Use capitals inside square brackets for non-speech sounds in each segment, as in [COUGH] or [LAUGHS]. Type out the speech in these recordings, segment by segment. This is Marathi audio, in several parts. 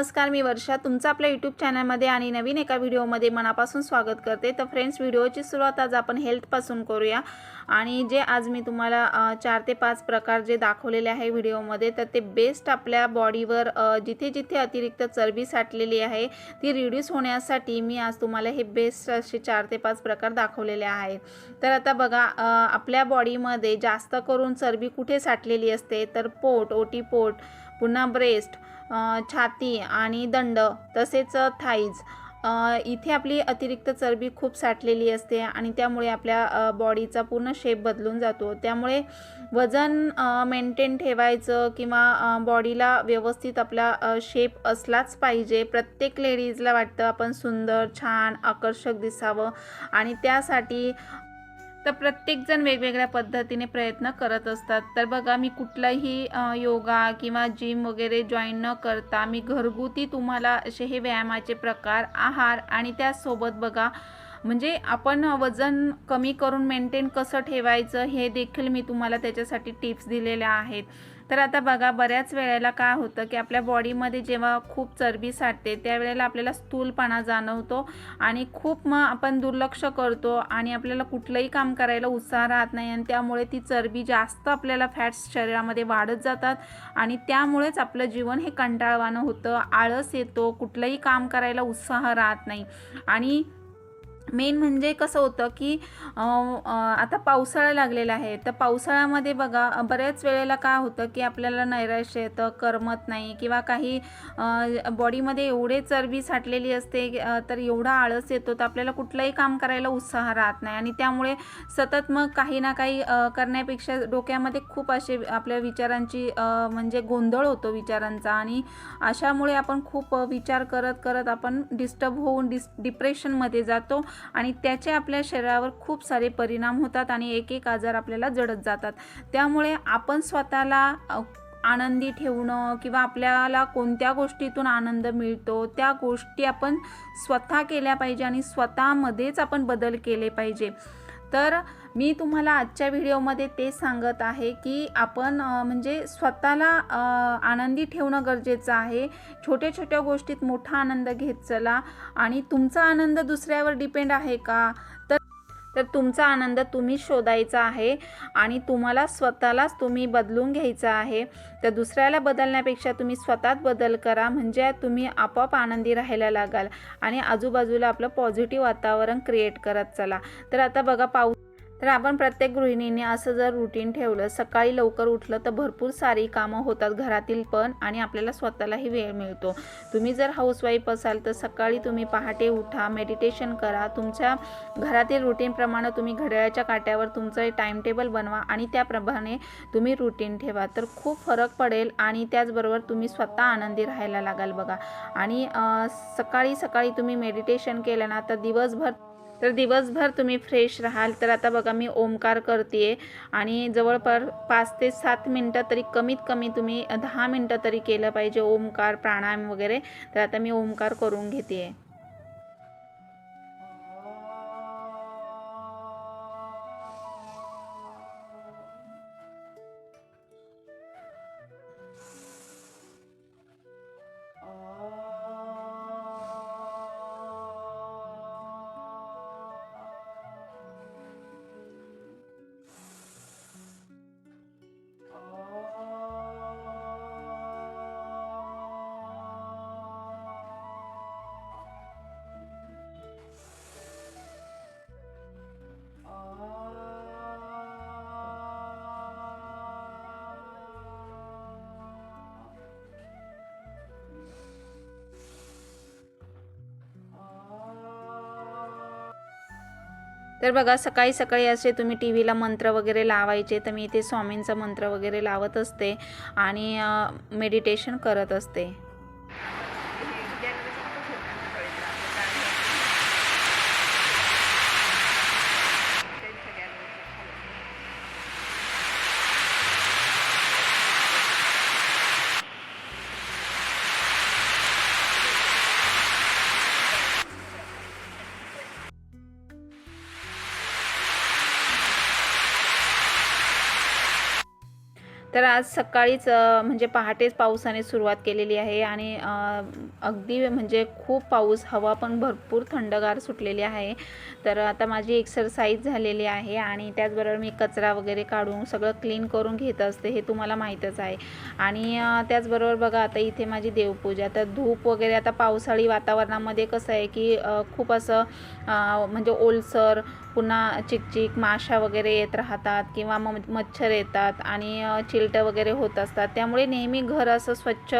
नमस्कार मी वर्षा. तुमचं आपल्या यूट्यूब चॅनलमध्ये आणि नवीन एका व्हिडिओमध्ये मनापासून स्वागत करते. तर फ्रेंड्स व्हिडिओची सुरुवात आज आपण हेल्थपासून करूया. आणि जे आज मी तुम्हाला चार ते पाच प्रकार जे दाखवलेले आहे व्हिडिओमध्ये तर ते बेस्ट आपल्या बॉडीवर जिथे जिथे अतिरिक्त चरबी साठलेली आहे ती रिड्यूस होण्यासाठी मी आज तुम्हाला हे बेस्ट असे चार ते पाच प्रकार दाखवलेले आहेत तर आता बघा आपल्या बॉडीमध्ये जास्त करून चरबी कुठे साठलेली असते? तर पोट ओटी पोट पुन्हा ब्रेस्ट छाती आणि दंड तसेच थाईज. इथे आपली अतिरिक्त चरबी खूप साठलेली असते आणि त्यामुळे आपल्या बॉडीचा पूर्ण शेप बदलून जातो. त्यामुळे वजन मेंटेन ठेवायचं किंवा बॉडीला व्यवस्थित आपला शेप असलाच पाहिजे. प्रत्येक लेडीजला वाटतं आपण सुंदर छान आकर्षक दिसावं. आणि त्यासाठी तर प्रत्येकजण वेगवेगळ्या पद्धतीने प्रयत्न करत असतात. तर बघा मी कुठलाही योगा किंवा जिम वगैरे जॉईन न करता मी घरगुती तुम्हाला असे हे व्यायामाचे प्रकार आहार आणि त्यासोबत बघा म्हणजे आपण वजन कमी करून मेंटेन कसं ठेवायचं हे देखील मी तुम्हाला त्याच्यासाठी टिप्स दिलेल्या आहेत. तर आता बघा बऱ्याच वेळेला काय होतं की आपल्या बॉडीमध्ये जेव्हा खूप चरबी साठते त्यावेळेला आपल्याला स्थूलपणा जाणवतो आणि खूप मग आपण दुर्लक्ष करतो आणि आपल्याला कुठलंही काम करायला उत्साह राहत नाही आणि त्यामुळे ती चरबी जास्त आपल्याला फॅट्स शरीरामध्ये वाढत जातात आणि त्यामुळेच आपलं जीवन हे कंटाळवाणं होतं आळस येतो कुठलंही काम करायला उत्साह राहत नाही. आणि मेन म्हणजे कसं होतं की आता पावसाळा लागलेला आहे. तर पावसाळ्यामध्ये बघा बऱ्याच वेळेला काय होतं की आपल्याला नैराश्य येतं करमत नाही किंवा काही बॉडीमध्ये एवढे चरबी साठलेली असते तर एवढा आळस येतो तर आपल्याला कुठलंही काम करायला उत्साह राहत नाही. आणि त्यामुळे सतत मग काही ना काही करण्यापेक्षा डोक्यामध्ये खूप असे आपल्या विचारांची म्हणजे गोंधळ होतो विचारांचा. आणि अशामुळे आपण खूप विचार करत करत आपण डिस्टर्ब होऊन डिस डिप्रेशनमध्ये जातो. आणि त्याचे आपल्या शरीरावर खूप सारे परिणाम होतात आणि एक एक आजार आपल्याला जडत जातात. त्यामुळे आपण स्वतःला आनंदी ठेवणं किंवा आपल्याला कोणत्या गोष्टीतून आनंद मिळतो त्या गोष्टी आपण स्वतः केल्या पाहिजे आणि स्वतःमध्येच आपण बदल केले पाहिजे. तर मी तुम्हाला आजच्या व्हिडिओमध्ये ते सांगत आहे की आपण म्हणजे स्वतःला आनंदी ठेवणं गरजेचं आहे. छोट्या छोट्या गोष्टीत मोठा आनंद घेत चला. आणि तुमचा आनंद दुसऱ्यावर डिपेंड आहे का? तर तुमचा आनंद तुम्हीच शोधायचा आहे आणि तुम्हाला स्वतःलाच तुम्ही बदलून घ्यायचं आहे. तर दुसऱ्याला बदलण्यापेक्षा तुम्ही स्वतःच बदल करा. म्हणजे तुम्ही आपोआप आनंदी राहायला लागाल आणि आजूबाजूला आपलं पॉझिटिव्ह वातावरण क्रिएट करत चला. तर आता बघा पाऊस तर आपण प्रत्येक गृहिणीने असं जर रुटीन ठेवलं सकाळी लवकर उठलं तर भरपूर सारी कामं होतात घरातील पण आणि आपल्याला स्वतःलाही वेळ मिळतो. तुम्ही जर हाऊसवाईफ असाल तर सकाळी तुम्ही पहाटे उठा मेडिटेशन करा तुमच्या घरातील रुटीनप्रमाणे तुम्ही घड्याळाच्या काट्यावर तुमचं टाईम टेबल बनवा आणि त्याप्रमाणे तुम्ही रुटीन ठेवा. तर खूप फरक पडेल आणि त्याचबरोबर तुम्ही स्वतः आनंदी राहायला लागाल बघा. आणि सकाळी सकाळी तुम्ही मेडिटेशन केलं ना तर दिवसभर तर दिवसभर तुम्ही फ्रेश राहाल. तर आता बघा मी ओमकार करते आणि जवळपास पाच ते सात मिनटं तरी कमीत कमी तुम्ही दहा मिनटं तरी केलं पाहिजे ओमकार प्राणायाम वगैरे. तर आता मी ओमकार करून घेते तर बघा सकाळी सकाळी असे तुम्ही टी व्हीला मंत्र वगैरे लावायचे तर मी इथे स्वामींचा मंत्र वगैरे लावत असते आणि मेडिटेशन करत असते. आज सकाळीच म्हणजे पहाटेच पावसाने सुरुवात केलेली आहे आणि अगदी म्हणजे खूप पाऊस हवा पण भरपूर थंडगार सुटलेली आहे. तर आता माझी एक्सरसाइज झालेली आहे आणि त्याचबरोबर मी कचरा वगैरे काढून सगळं क्लीन करून घेत असते हे तुम्हाला माहीतच आहे. आणि त्याचबरोबर बघा आता इथे माझी देवपूजा तर धूप वगैरे आता पावसाळी वातावरणामध्ये कसं आहे की खूप असं म्हणजे ओलसर पुन्हा चिकचिक माशा वगैरे येत राहतात किंवा मग मच्छर येतात आणि चिलटं वगैरे होत असतात. त्यामुळे नेहमी घर असं स्वच्छ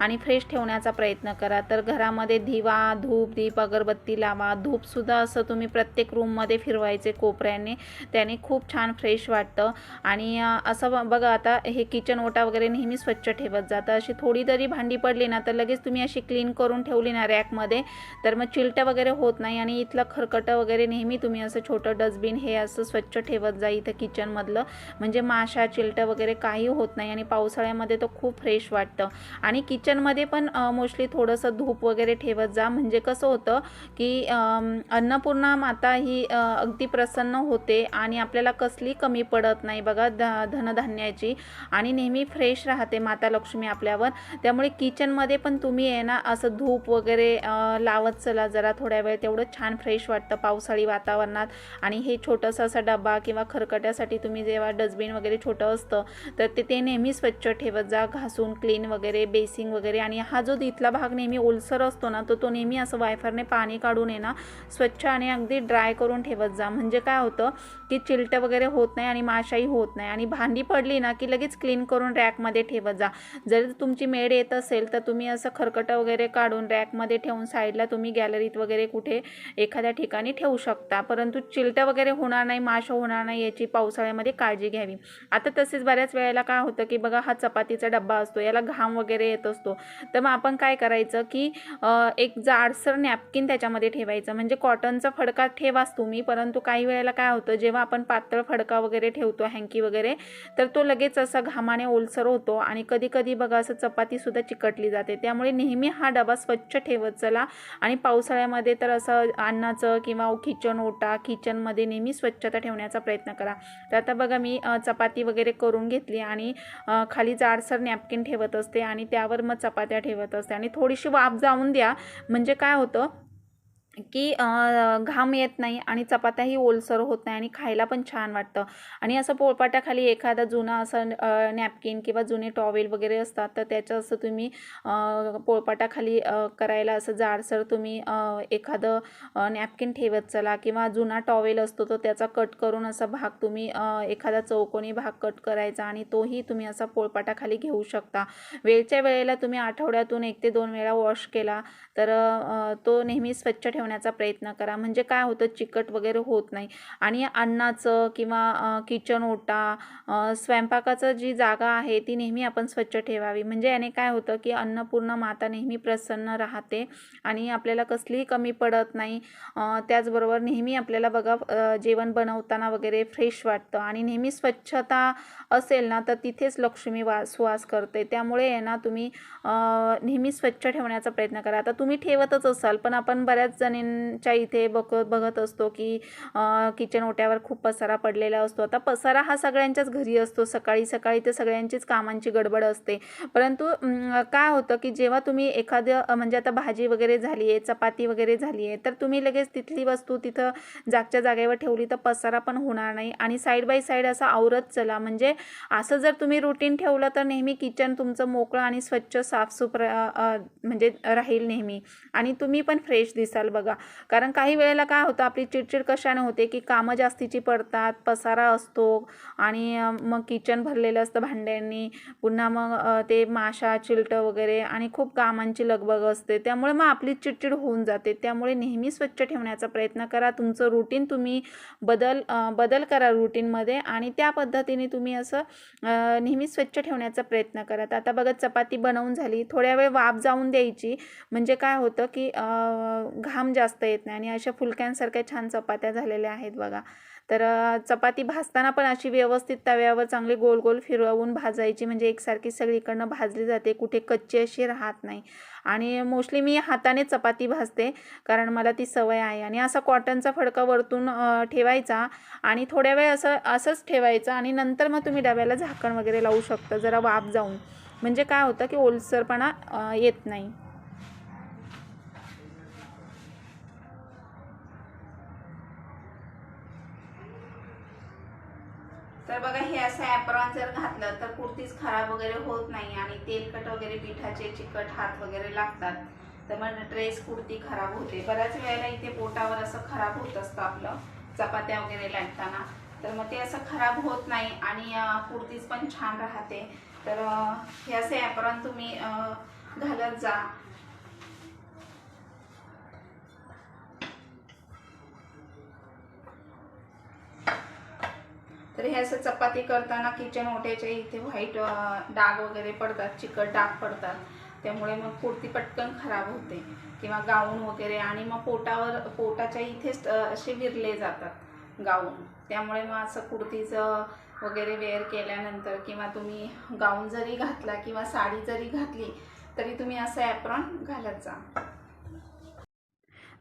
आणि फ्रेश ठेवण्याचा प्रयत्न करा. तर घरामध्ये दिवा धूप दीप अगरबत्ती लावा. धूपसुद्धा असं तुम्ही प्रत्येक रूममध्ये फिरवायचे कोपऱ्याने. त्याने खूप छान फ्रेश वाटतं. आणि असं बघा आता हे किचन ओटा वगैरे नेहमी स्वच्छ ठेवत जातं. अशी थोडी तरी भांडी पडली ना तर लगेच तुम्ही अशी क्लीन करून ठेवली ना रॅकमध्ये तर मग चिलटं वगैरे होत नाही आणि इथलं खरकटं वगैरे नेहमी तुम्ही असं छोटं डस्टबिन हे असं स्वच्छ ठेवत जा इथं किचनमधलं म्हणजे माशा चिलटं वगैरे काही होत नाही आणि पावसाळ्यामध्ये तर खूप फ्रेश वाटतं. आणि किचनमध्ये पण मोस्टली थोडंसं धूप वगैरे ठेवत जा. म्हणजे कसं होतं की अन्नपूर्णा माता ही अगदी प्रसन्न होते आणि आपल्याला कसली कमी पडत नाही बघा ध धनधान्याची. आणि नेहमी फ्रेश राहते माता लक्ष्मी आपल्यावर. त्यामुळे किचनमध्ये पण तुम्ही आहे ना असं धूप वगैरे लावत चला जरा थोड्या वेळ. तेवढं छान फ्रेश वाटतं पावसाळी वातावरणात. आणि हे छोटंसं असा डबा किंवा खरकट्यासाठी तुम्ही जेव्हा डस्टबिन वगैरे छोटं असतं तर ते ते नेहमी स्वच्छ ठेवत जा घासून क्लीन वगैरे बेसिंग वगैरे आणि हा जो इथला भाग नेहमी ओलसर असतो ना तो तो नेहमी असं वायफरने पाणी काढून आहे ना स्वच्छ आणि अगदी ड्राय करून ठेवत जा. म्हणजे काय होतं की चिलटं वगैरे होत नाही आणि माशाही होत नाही आणि भांडी पडली ना की लगेच क्लीन करून रॅकमध्ये ठेवत जा. जर तुमची मेड येत असेल तर तुम्ही असं खरकटं वगैरे काढून रॅकमध्ये ठेवून साईडला तुम्ही गॅलरीत वगैरे कुठे एखाद्या ठिकाणी ठेवू शकता. परंतु चिलटं वगैरे होणार नाही माश होणार नाही याची पावसाळ्यामध्ये काळजी घ्यावी. आता तसेच बऱ्याच वेळेला काय होतं की बघा हा चपातीचा डब्बा असतो याला घाम वगैरे येत असतो. तर मग आपण काय करायचं की एक जाडसर नॅपकिन त्याच्यामध्ये ठेवायचं. म्हणजे कॉटनचा फडका ठेवाच तुम्ही परंतु काही वेळेला काय होतं जेव्हा आपण पातळ फडका वगैरे ठेवतो हँकी वगैरे तर तो लगेच असा घामाने ओलसर होतो आणि कधी कधी बघा असं चपातीसुद्धा चिकटली जाते. त्यामुळे नेहमी हा डबा स्वच्छ ठेवत चला आणि पावसाळ्यामध्ये तर असं अन्नाचं किंवा किचन ओटा किचनमध्ये नेहमी स्वच्छता ठेवण्याचा प्रयत्न करा. तर आता बघा मी चपाती वगैरे करून घेतली आणि खाली जाडसर नॅपकिन ठेवत असते आणि त्यावर मग चपात्या ठेवत असते. आणि थोडीशी वाफ जाऊन द्या. म्हणजे काय होतं की घाम येत नाही आणि चपात्याही ओलसर होत नाही आणि खायला पण छान वाटतं. आणि असं पोळपाटाखाली एखादा जुना असं नॅपकिन किंवा जुने टॉवेल वगैरे असतात तर त्याचं असं तुम्ही पोळपाटाखाली करायला असं जाडसर तुम्ही एखादं नॅपकिन ठेवत चला किंवा जुना टॉवेल असतो तर त्याचा कट करून असा भाग तुम्ही एखादा चौकोनी भाग कट करायचा आणि तोही तुम्ही असा पोळपाटाखाली घेऊ शकता. वेळच्या वेळेला तुम्ही आठवड्यातून एक ते दोन वेळा वॉश केला तर तो नेहमी स्वच्छ ठेवण्याचा प्रयत्न करा. म्हणजे काय होतं चिकट वगैरे होत नाही. आणि अन्नाचं किंवा किचन ओटा स्वयंपाकाचं जी जागा आहे ती नेहमी आपण स्वच्छ ठेवावी. म्हणजे याने काय होतं की अन्नपूर्ण माता नेहमी प्रसन्न राहते आणि आपल्याला कसलीही कमी पडत नाही. त्याचबरोबर नेहमी आपल्याला बघा जेवण बनवताना वगैरे फ्रेश वाटतं आणि नेहमी स्वच्छता असेल ना तर तिथेच लक्ष्मी वास वास करते. त्यामुळे आहे ना तुम्ही नेहमी स्वच्छ ठेवण्याचा प्रयत्न करा. आता तुम्ही ठेवतच असाल पण आपण बऱ्याच जणींच्या इथे बघ बघत असतो की किचन ओट्यावर खूप पसारा पडलेला असतो. आता पसारा हा सगळ्यांच्याच घरी असतो. सकाळी सकाळी ते सगळ्यांचीच कामांची गडबड असते. परंतु काय होतं की जेव्हा तुम्ही एखादं म्हणजे आता भाजी वगैरे झाली आहे चपाती वगैरे झाली आहे तर तुम्ही लगेच तिथली वस्तू तिथं जागच्या जागेवर ठेवली तर पसारा पण होणार नाही. आणि साईड बाय साईड असा आवरत चला. म्हणजे असं जर तुम्ही रुटीन ठेवलं तर नेहमी किचन तुमचं मोकळं आणि स्वच्छ साफसुफ म्हणजे राहील नेहमी. आणि तुम्ही पण फ्रेश दिसाल. बघा. कारण काही वेळेला काय होतं आपली चिडचिड कशाने होते की कामं जास्तीची पडतात पसारा असतो आणि मग किचन भरलेलं असतं भांड्यांनी पुन्हा मग ते माशा चिलटं वगैरे आणि खूप कामांची लगबग असते. त्यामुळे मग आपली चिडचिड होऊन जाते. त्यामुळे नेहमी स्वच्छ ठेवण्याचा प्रयत्न करा. तुमचं रुटीन तुम्ही बदल बदल करा रुटीनमध्ये आणि त्या पद्धतीने तुम्ही असं नेहमी स्वच्छ ठेवण्याचा प्रयत्न करा. आता बघा चपाती बनवून झाली. थोड्या वेळ वाफ जाऊन द्यायची. म्हणजे काय होतं की घाम घाम जास्त येत नाही आणि अशा फुलक्यांसारख्या छान चपात्या झालेल्या आहेत बघा. तर चपाती भाजताना पण अशी व्यवस्थित तव्यावर चांगली गोल गोल फिरवून भाजायची. म्हणजे एकसारखी सगळीकडनं भाजली जाते कुठे कच्ची अशी राहत नाही. आणि मोस्टली मी हाताने चपाती भाजते कारण मला ती सवय आहे. आणि असा कॉटनचा फडका वरतून ठेवायचा आणि थोड्या वेळ असं असंच ठेवायचं आणि नंतर मग तुम्ही डब्याला झाकण वगैरे लावू शकता जरा वाफ जाऊन. म्हणजे काय होतं की ओलसरपणा येत नाही. तर बघा हे असं ॲप्रॉन जर घातलं तर कुर्तीच खराब वगैरे होत नाही आणि तेलकट वगैरे पिठाचे चिकट हात वगैरे लागतात. तर मग ड्रेस कुर्ती खराब होते. बऱ्याच वेळेला इथे पोटावर असं खराब होत असतं आपलं चपात्या वगैरे लागताना. तर मग ते असं खराब होत नाही आणि कुर्तीज पण छान राहते. तर हे असे ॲप्रॉन तुम्ही घालत जा. तर हे असं चपाती करताना किचन ओट्याच्या इथे व्हाईट डाग वगैरे पडतात चिकट डाग पडतात. त्यामुळे मग कुर्ती पटकन खराब होते. किंवा गाऊन वगैरे आणि मग पोटावर पोटाच्या इथेच असे विरले जातात गाऊन. त्यामुळे मग असं कुर्तीचं वगैरे वेअर केल्यानंतर किंवा तुम्ही गाऊन जरी घातला किंवा साडी जरी घातली तरी तुम्ही असं ॲप्रॉन घालत जा.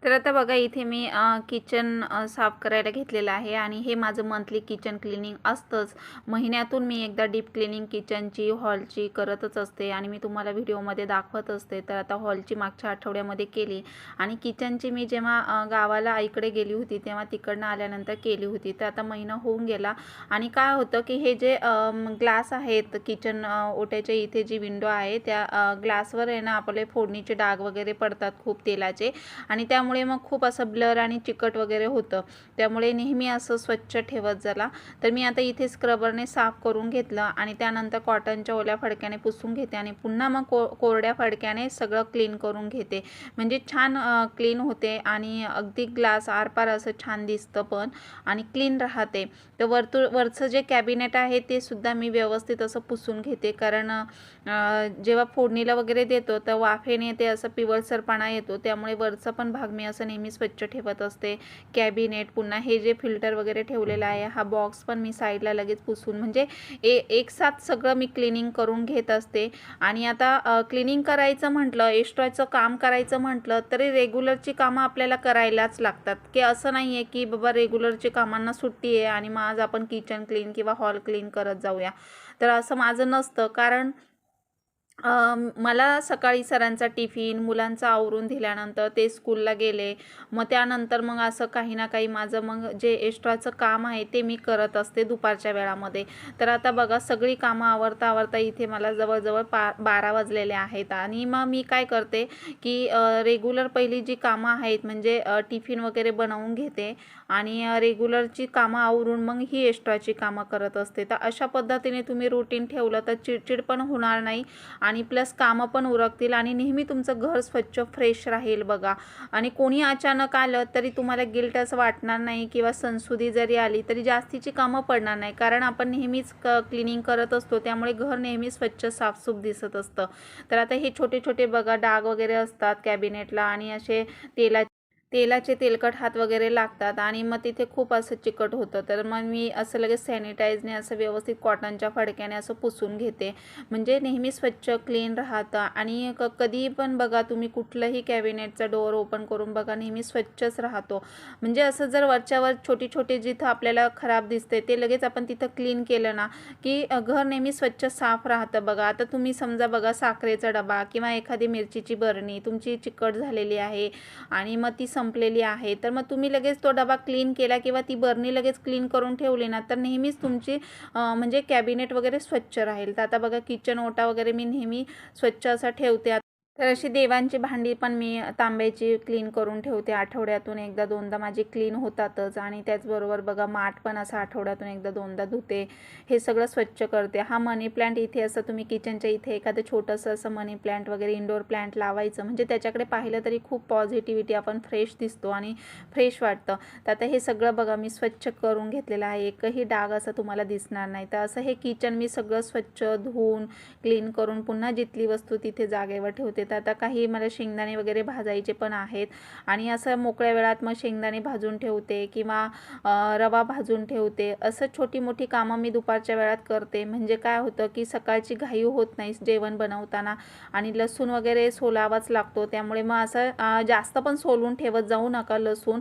तर आता बघा इथे मी किचन साफ करायला घेतलेलं आहे आणि हे माझं मंथली किचन क्लिनिंग असतंच. महिन्यातून मी एकदा डीप क्लिनिंग किचनची हॉलची करतच असते आणि मी तुम्हाला व्हिडिओमध्ये दाखवत असते. तर आता हॉलची मागच्या आठवड्यामध्ये केली आणि किचनची मी जेव्हा गावाला इकडे गेली होती तेव्हा तिकडनं आल्यानंतर केली होती. तर आता महिना होऊन गेला आणि काय होतं की हे जे ग्लास आहेत किचन ओट्याच्या इथे जी विंडो आहे त्या ग्लासवर आहे ना आपले फोडणीचे डाग वगैरे पडतात खूप तेलाचे आणि त्यामुळे त्यामुळे मग खूप असं ब्लर आणि चिकट वगैरे होतं. त्यामुळे नेहमी असं स्वच्छ ठेवत झाला तर मी आता इथे स्क्रबरने साफ करून घेतलं आणि त्यानंतर कॉटनच्या ओल्या फडक्याने पुसून घेते आणि पुन्हा मग को कोरड्या फडक्याने सगळं क्लीन करून घेते. म्हणजे छान क्लीन होते आणि अगदी ग्लास आरपार असं छान दिसतं पण आणि क्लीन राहते. तर वरतू वरचं जे कॅबिनेट आहे ते सुद्धा मी व्यवस्थित असं पुसून घेते. कारण जेव्हा फोडणीला वगैरे देतो तर वाफेने ते असं पिवळसरपणा येतो. त्यामुळे वरचा पण भाग मी असं नेहमी स्वच्छ ठेवत असते. कॅबिनेट पुन्हा हे जे फिल्टर वगैरे ठेवलेलं आहे हा बॉक्स पण मी साईडला लगेच पुसून म्हणजे ए एक साथ सगळं मी क्लिनिंग करून घेत असते. आणि आता क्लिनिंग करायचं म्हटलं एक्स्ट्राचं काम करायचं म्हटलं तरी रेग्युलरची कामं आपल्याला करायलाच लागतात. की असं नाही आहे की बाबा रेग्युलरची कामांना सुट्टी आहे आणि मग आज आपण किचन क्लीन किंवा हॉल क्लीन करत जाऊया. तर असं माझं नसतं. कारण मला सकाळी सरांचा टिफिन मुलांचं आवरून दिल्यानंतर ते स्कूलला गेले. मग त्यानंतर मग असं काही ना काही माझं मग जे एक्स्ट्राचं काम आहे ते मी करत असते दुपारच्या वेळामध्ये. तर आता बघा सगळी कामं आवरता आवरता इथे मला जवळजवळ पा बारा वाजलेले आहेत. आणि मग मी काय करते की रेग्युलर पहिली जी कामं आहेत म्हणजे टिफिन वगैरे बनवून घेते. आणि रेग्युलरची कामं आवरून मग ही एक्स्ट्राची कामं करत असते. तर अशा पद्धतीने तुम्ही रुटीन ठेवलं तर चिडचिड पण होणार नाही आणि प्लस कामं पण उरकतील आणि नेहमी तुमचं घर स्वच्छ फ्रेश राहील बघा. आणि कोणी अचानक आलं तरी तुम्हाला गिल्ट असं वाटणार नाही किंवा संसुदी जरी आली तरी जास्तीची कामं पडणार नाही. कारण आपण नेहमीच क क्लिनिंग करत असतो त्यामुळे घर नेहमी स्वच्छ साफसूफ दिसत असतं. तर आता हे छोटे छोटे बघा डाग वगैरे असतात कॅबिनेटला आणि असे तेला तेलाचे तेलकट हात वगैरे लागतात आणि मग तिथे खूप असं चिकट होतं. तर मग मी असं लगेच सॅनिटाईजने असं व्यवस्थित कॉटनच्या फडक्याने असं पुसून घेते. म्हणजे नेहमी स्वच्छ क्लीन राहतं. आणि क कधीही पण बघा तुम्ही कुठलंही कॅबिनेटचा डोअर ओपन करून बघा नेहमी स्वच्छच राहतो. म्हणजे असं जर वरच्यावर छोटी छोटी जिथं आपल्याला खराब दिसते ते लगेच आपण तिथं क्लीन केलं ना की घर नेहमी स्वच्छ साफ राहतं बघा. आता तुम्ही समजा बघा साखरेचा डबा किंवा एखादी मिरचीची बरणी तुमची चिकट झालेली आहे आणि मग ती संपलेली आहे. तर मग तुम्ही लगेच तो डबा क्लीन केला किंवा ती बरणी लगेच क्लीन करून ठेवली ना तर नेहमीच तुमची म्हणजे कॅबिनेट वगैरे स्वच्छ राहील. तर आता बघा किचन ओटा वगैरे मी नेहमी स्वच्छ असा ठेवते. तर अशी देवांची भांडी पण मी तांब्याची क्लीन करून ठेवते. आठवड्यातून एकदा दोनदा माझी क्लीन होतातच आणि त्याचबरोबर बघा माठ पण असं आठवड्यातून एकदा दोनदा धुते. हे सगळं स्वच्छ करते. हा मनी प्लांट इथे असं तुम्ही किचनच्या इथे एखादं छोटंसं असं मनी प्लांट वगैरे इंडोर प्लांट लावायचं. म्हणजे त्याच्याकडे पाहिलं तरी खूप पॉझिटिव्हिटी आपण फ्रेश दिसतो आणि फ्रेश वाटतं. तर आता हे सगळं बघा मी स्वच्छ करून घेतलेलं आहे. एकही डाग असं तुम्हाला दिसणार नाही. तर असं हे किचन मी सगळं स्वच्छ धुवून क्लीन करून पुन्हा जिथली वस्तू तिथे जागेवर ठेवते तर आता काही मला शेंगदाणे वगैरे भाजायचे पण आहेत. आणि असं मोकळ्या वेळात मग शेंगदाणे भाजून ठेवते किंवा रवा भाजून ठेवते. असं छोटी मोठी कामं मी दुपारच्या वेळात करते. म्हणजे काय होतं की सकाळची घाई होत नाही जेवण बनवताना. आणि लसूण वगैरे सोलावाच लागतो. त्यामुळे मग असं जास्त पण सोलून ठेवत जाऊ नका लसूण.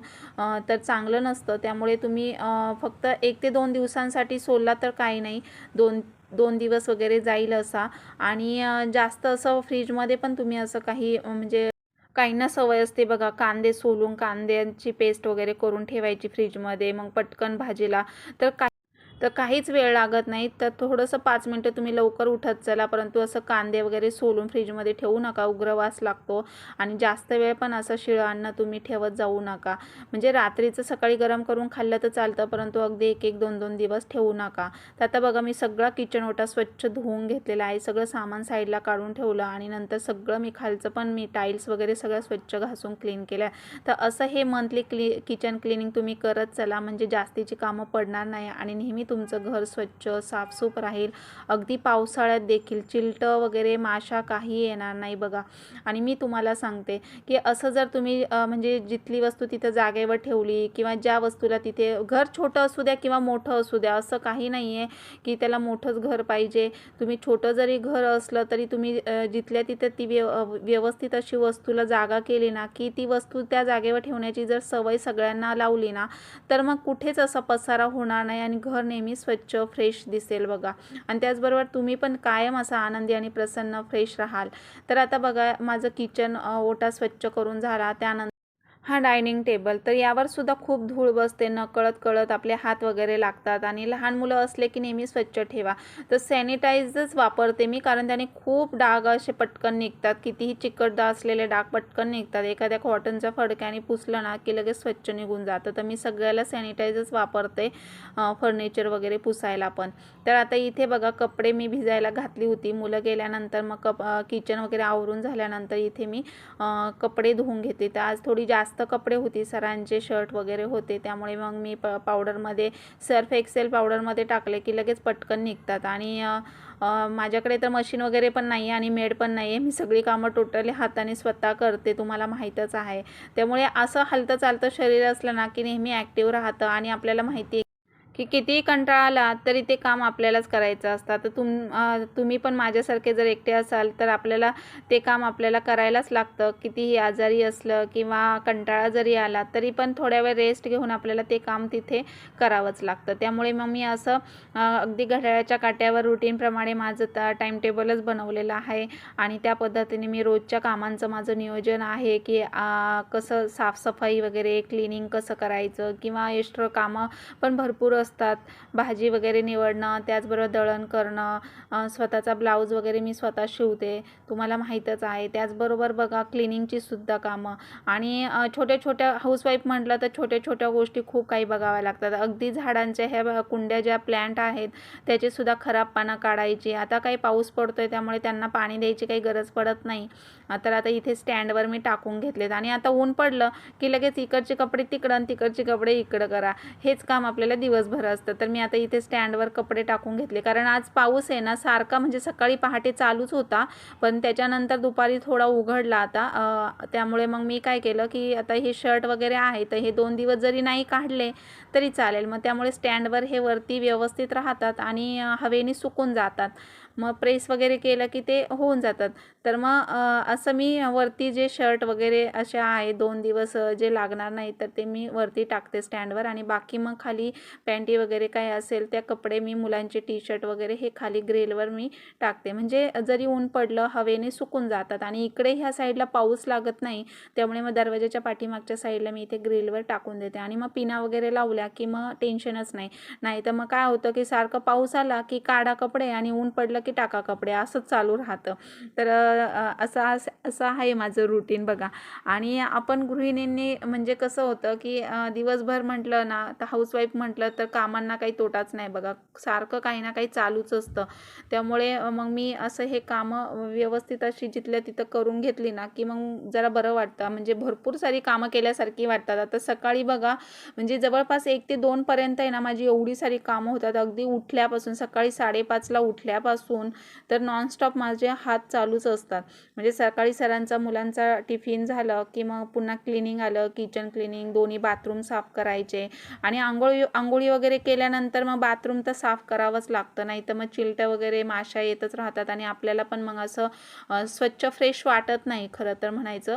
तर चांगलं नसतं. त्यामुळे तुम्ही फक्त एक ते दोन दिवसांसाठी सोलला तर काही नाही. दोन दोन दिवस वगैरे जाईल असा. आणि जास्त असं फ्रीजमध्ये पण तुम्ही असं काही म्हणजे काहींना सवय असते बघा कांदे सोलून कांद्यांची पेस्ट वगैरे करून ठेवायची फ्रीजमध्ये मग पटकन भाजीला. तर का तर काहीच वेळ लागत नाही. तर थोडंसं पाच मिनटं तुम्ही लवकर उठत चला. परंतु असं कांदे वगैरे सोलून फ्रीजमध्ये ठेवू नका. उग्रवास लागतो. आणि जास्त वेळ पण असं शिळं अन्न तुम्ही ठेवत जाऊ नका. म्हणजे रात्रीचं सकाळी गरम करून खाल्लं तर चालतं. परंतु अगदी एक एक दोन दोन दिवस ठेवू नका. तर आता बघा मी सगळा किचन ओटा स्वच्छ धुवून घेतलेला आहे. सगळं सामान साईडला काढून ठेवलं. आणि नंतर सगळं मी खालचं पण मी टाईल्स वगैरे सगळं स्वच्छ घासून क्लीन केलं आहे तर असं हे मंथली क्ली किचन क्लिनिंग तुम्ही करत चला. म्हणजे जास्तीची कामं पडणार नाही. आणि नेहमी तुमचं घर स्वच्छ साफसूफ राहील. अगदी पावसाळ्यात देखील चिलटं वगैरे माशा काही येणार नाही बघा. आणि मी तुम्हाला सांगते की असं जर तुम्ही म्हणजे जिथली वस्तू तिथं जागेवर ठेवली किंवा ज्या वस्तूला तिथे घर छोटं असू द्या किंवा मोठं असू द्या असं काही नाही आहे की त्याला मोठंच घर पाहिजे. तुम्ही छोटं जरी घर असलं तरी तुम्ही जिथल्या तिथं ती व्यव व्यवस्थित अशी वस्तूला जागा केली ना की ती वस्तू त्या जागेवर ठेवण्याची जर सवय सगळ्यांना लावली ना तर मग कुठेच असा पसारा होणार नाही आणि घर नेहमी स्वच्छ फ्रेश दिसेल बघा. आणि त्याचबरोबर तुम्ही पण कायम असा आनंदी आणि प्रसन्न फ्रेश राहाल. तर आता बघा माझं किचन ओटा स्वच्छ करून झाला. त्यानंतर हा डायनिंग टेबल. तर यावर सुद्धा खूप धूळ बसते न कळत कळत आपले हात वगैरे लागतात आणि लहान मुलं असले की नेहमी स्वच्छ ठेवा. तर सॅनिटाईजच वापरते मी कारण त्याने खूप डाग असे पटकन निघतात. कितीही चिकटदा असलेले डाग पटकन निघतात. एखाद्या कॉटनच्या फडक्याने पुसलं ना की लगेच स्वच्छ निघून जातं. तर मी सगळ्याला सॅनिटाईजच वापरते फर्निचर वगैरे पुसायला पण. तर आता इथे बघा कपडे मी भिजायला घातली होती. मुलं गेल्यानंतर मग कप किचन वगैरे आवरून झाल्यानंतर इथे मी कपडे धुवून घेते. तर आज थोडी जास्त कपडे होती सरांचे शर्ट वगैरे होते. त्यामुळे मग मी प पावडरमध्ये सर्फ एक्सेल पावडरमध्ये टाकले की लगेच पटकन निघतात. आणि माझ्याकडे तर मशीन वगैरे पण नाही आहे आणि मेड पण नाही आहे मी सगळी कामं टोटली हाताने स्वतः करते तुम्हाला माहीतच आहे. त्यामुळे असं हलतं चालतं शरीर असलं ना की नेहमी ॲक्टिव्ह राहतं आणि आपल्याला माहिती की कितीही कंटाळा आला तरी ते काम आपल्यालाच करायचं असतं. तर तुम तुम्ही पण माझ्यासारखे जर एकटे असाल तर आपल्याला ते काम आपल्याला करायलाच लागतं. कितीही आजारी असलं किंवा कंटाळा जरी आला तरी पण थोड्या वेळ रेस्ट घेऊन आपल्याला ते काम तिथे करावंच लागतं. त्यामुळे मग मी असं अगदी घड्याळाच्या काट्यावर रुटीनप्रमाणे माझं ता टाईमटेबलच बनवलेलं आहे. आणि त्या पद्धतीने मी रोजच्या कामांचं माझं नियोजन आहे की कसं साफसफाई वगैरे क्लिनिंग कसं करायचं किंवा एक्स्ट्रा कामं पण भरपूर असतात. भाजी वगैरे निवडणं त्याचबरोबर दळण करणं स्वतःचा ब्लाऊज वगैरे मी स्वतः शिवते. तुम्हाला माहीतच आहे. त्याचबरोबर बघा क्लिनिंगची सुद्धा कामं. आणि छोट्या छोट्या हाऊसवाईफ म्हटलं तर छोट्या छोट्या गोष्टी खूप काही बघाव्या लागतात. अगदी झाडांच्या ह्या कुंड्या ज्या प्लॅन्ट आहेत त्याचीसुद्धा खराब पानं काढायची. आता काही पाऊस पडतो आहे त्यामुळे त्यांना पाणी द्यायची काही गरज पडत नाही. तर आता इथे स्टँडवर मी टाकून घेतलेत. आणि आता ऊन पडलं की लगेच इकडचे कपडे तिकडं आणि तिकडचे कपडे इकडं करा. हेच काम आपल्याला दिवसभर असतं. तर मी आता इथे स्टँडवर कपडे टाकून घेतले. कारण आज पाऊस आहे ना सारखा म्हणजे सकाळी पहाटे चालूच होता. पण त्याच्यानंतर दुपारी थोडा उघडला आता. त्यामुळे मग मी काय केलं की आता हे शर्ट वगैरे आहे तर हे दोन दिवस जरी नाही काढले तरी चालेल. मग त्यामुळे स्टँडवर हे वरती व्यवस्थित राहतात आणि हवेने सुकून जातात. मग प्रेस वगैरे केलं की ते होऊन जातात. तर मग असं मी वरती जे शर्ट वगैरे असे आहे दोन दिवस जे लागणार नाही तर ते मी वरती टाकते स्टँडवर. आणि बाकी मग खाली पॅन्टी वगैरे काय असेल त्या कपडे मी मुलांचे टी शर्ट वगैरे हे खाली ग्रेलवर मी टाकते. म्हणजे जरी ऊन पडलं हवेने सुकून जातात. आणि इकडे ह्या साईडला पाऊस लागत नाही त्यामुळे मग दरवाजाच्या पाठीमागच्या साईडला मी इथे ग्रिलवर टाकून देते. आणि मग पिना वगैरे लावल्या की मग टेन्शनच नाही. नाही तर मग काय होतं की सारखं पाऊस आला की काढा कपडे आणि ऊन पडलं की टाका कपडे असंच चालू राहतं. तर असं असं असं आहे माझं रुटीन बघा. आणि आपण गृहिणींनी म्हणजे कसं होतं की दिवसभर म्हटलं ना तर हाऊसवाईफ म्हटलं तर कामांना काही तोटाच नाही बघा. सारखं काही ना काही चालूच असतं. त्यामुळे मग मी असं हे कामं व्यवस्थित अशी जिथल्या तिथं करून घेतली ना की मग जरा बरं वाटतं. म्हणजे भरपूर सारी कामं केल्यासारखी वाटतात. आता सकाळी बघा म्हणजे जवळपास एक ते दोनपर्यंत आहे ना माझी एवढी सारी कामं होतात. अगदी उठल्यापासून सकाळी साडेपाचला उठल्यापासून तर नॉनस्टॉप माझे हात चालूच असतात. म्हणजे सकाळी सरांचा मुलांचा टिफिन झालं की मग पुन्हा क्लिनिंग आलं किचन क्लिनिंग दोन्ही बाथरूम साफ करायचे. आणि आंघोळी आंघोळी वगैरे केल्यानंतर मग बाथरूम तर साफ करावंच लागतं. नाही तर मग चिलट्या वगैरे माशा येतच राहतात आणि आपल्याला पण मग असं स्वच्छ फ्रेश वाटत नाही खरं तर म्हणायचं.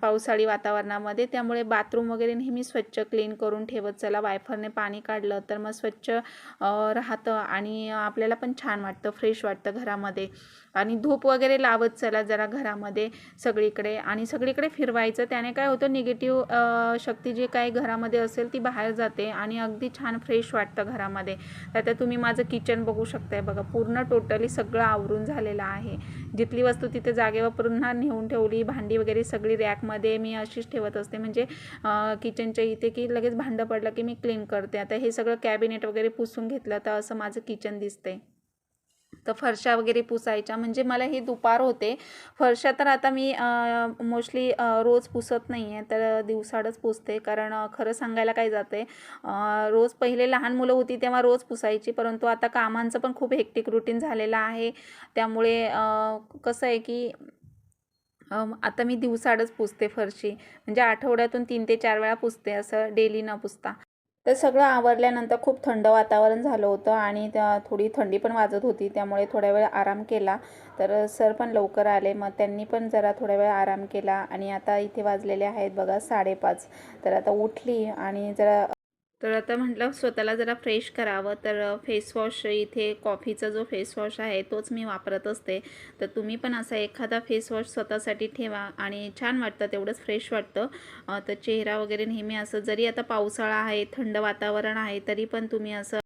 पावसाळी वातावरणामध्ये त्यामुळे बाथरूम वगैरे नेहमी स्वच्छ क्लीन करून ठेवत चला. वायफरने पाणी काढलं तर मग स्वच्छ राहतं आणि आपल्याला पण छान वाटतं फ्रेश वाटतं. घरामध्ये. आणि धूप वगैरे लावत चला जरा घरामध्ये सगळीकडे. आणि सगळीकडे फिरवायचं. त्याने काय होतं निगेटिव्ह शक्ती जी काही घरामध्ये असेल ती बाहेर जाते आणि अगदी छान फ्रेश वाटतं घरामध्ये. तर आता तुम्ही माझं किचन बघू शकताय बघा. पूर्ण टोटली सगळं आवरून झालेलं आहे. जिथली वस्तू तिथे जागेवर पुन्हा नेऊन ठेवली भांडी वगैरे सगळी रॅकमध्ये मी अशीच ठेवत असते. म्हणजे किचनच्या इथे की लगेच भांडं पडलं की मी क्लीन करते. आता हे सगळं कॅबिनेट वगैरे पुसून घेतलं तर असं माझं किचन दिसतंय. तर फरशा वगैरे पुसायच्या. म्हणजे मला हे दुपार होते. फरशा तर आता मी मोस्टली रोज पुसत नाही आहे तर दिवसाडच पुसते. कारण खरं सांगायला काय जाते रोज पहिले लहान मुलं होती तेव्हा रोज पुसायची. परंतु आता कामांचं पण खूप हेक्टिक रुटीन झालेलं आहे. त्यामुळे कसं आहे की आता मी दिवसाडच पुसते फरशी. म्हणजे आठवड्यातून तीन ते चार वेळा पुसते असं डेली न पुसता. तर सगळं आवरल्यानंतर खूप थंड वातावरण झालं होतं आणि त्या थोडी थंडी पण वाजत होती त्यामुळे थोड्या वेळ आराम केला. तर सर पण लवकर आले मग त्यांनी पण जरा थोड्या वेळ आराम केला आणि आता इथे वाजलेले आहेत बघा साडेपाच. तर आता उठली आणि जरा तर आता म्हटलं स्वतःला जरा फ्रेश करावं. तर फेसवॉश इथे कॉफीचा जो फेसवॉश आहे तोच मी वापरत असते. तर तुम्ही पण असा एखादा फेसवॉश स्वतःसाठी ठेवा आणि छान वाटतं तेवढंच फ्रेश वाटतं. तर चेहरा वगैरे नेहमी असं जरी आता पावसाळा आहे थंड वातावरण आहे तरी पण तुम्ही असं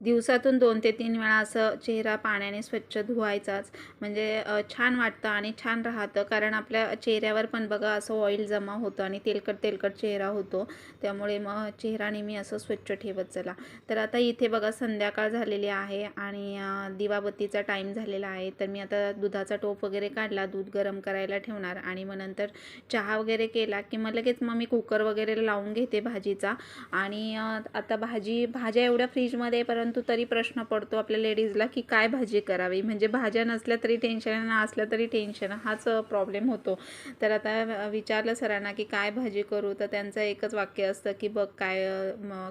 दिवसातून दोन ते तीन वेळा असं चेहरा पाण्याने स्वच्छ धुवायचाच. म्हणजे छान वाटतं आणि छान राहतं. कारण आपल्या चेहऱ्यावर पण बघा असं ऑइल जमा होतं आणि तेलकट तेलकट चेहरा होतो. त्यामुळे मग चेहरा नेहमी असं स्वच्छ ठेवत चला. तर आता इथे बघा संध्याकाळ झालेली आहे आणि दिवाबत्तीचा टाईम झालेला आहे. तर मी आता दुधाचा टोप वगैरे काढला दूध गरम करायला ठेवणार. आणि मग नंतर चहा वगैरे केला की मग लगेच मग मी कुकर वगैरे लावून घेते भाजीचा. आणि आता भाजी भाज्या एवढ्या फ्रीजमध्ये परंतु तरी प्रश्न पडतो आपल्या लेडीजला की काय भाजी करावी? म्हणजे भाज्या नसल्या तरी टेन्शन असल्या तरी टेन्शन हाच प्रॉब्लेम होतो. तर आता विचारलं सरांना की काय भाजी करू? तर त्यांचं एकच वाक्य असतं की बघ काय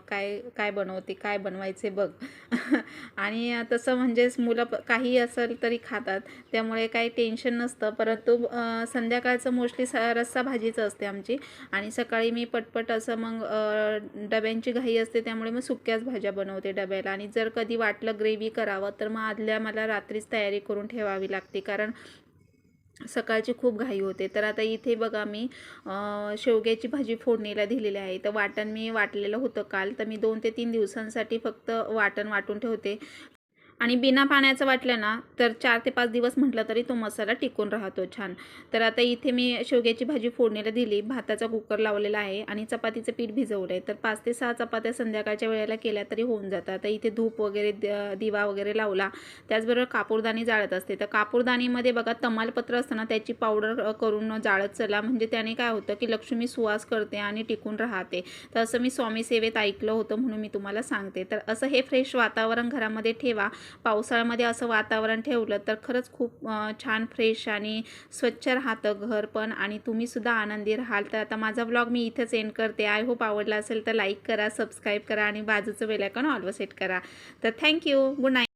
काय काय बनवते काय बनवायचे बघ. [LAUGHS] आणि तसं म्हणजेच मुलं काही असेल तरी खातात. त्यामुळे काही टेन्शन नसतं. परंतु संध्याकाळचं मोस्टली स रस्सा भाजीचं असते आमची. आणि सकाळी मी पटपट असं मग डब्यांची घाई असते त्यामुळे मग सुक्याच भाज्या बनवते डब्याला. आणि जर कधी वाटलं ग्रेव्ही करावं तर मग आदल्या मला रात्रीच तयारी करून ठेवावी लागते. कारण सकाळची खूप घाई होते. तर आता इथे बघा मी शेवग्याची भाजी फोडणीला दिलेली आहे. तर वाटण मी वाटलेलं होतं काल. तर मी दोन ते तीन दिवसांसाठी फक्त वाटण वाटून ठेवते. आणि बिना पाण्याचं वाटलं ना तर चार ते पाच दिवस म्हटलं तरी तो मसाला टिकून राहतो छान. तर आता इथे मी शेवग्याची भाजी फोडणीला दिली भाताचा कुकर लावलेला आहे आणि चपातीचं पीठ भिजवलं आहे. तर पाच ते सहा चपात्या संध्याकाळच्या वेळेला केल्या तरी होऊन जातात. आता इथे धूप वगैरे द- दिवा वगैरे लावला त्याचबरोबर कापूरदाणी जाळत असते. तर कापूरदाणीमध्ये बघा तमालपत्र असतं ना त्याची पावडर करून जाळत चला. म्हणजे त्याने काय होतं की लक्ष्मी सुवास करते आणि टिकून राहते. तर असं मी स्वामी सेवेत ऐकलं होतं म्हणून मी तुम्हाला सांगते. तर असं हे फ्रेश वातावरण घरामध्ये ठेवा. पावसाळ्यामध्ये असं वातावरण ठेवलं तर खरंच खूप छान फ्रेश आणि स्वच्छ राहतं घर पण आणि तुम्ही सुद्धा आनंदी राहाल. तर आता माझा ब्लॉग मी इथेच एंड करते. आय होप आवडला असेल तर लाईक करा सबस्क्राईब करा आणि बाजूचं बेलायकॉन ऑलवर सेट करा. तर थँक्यू गुड नाईट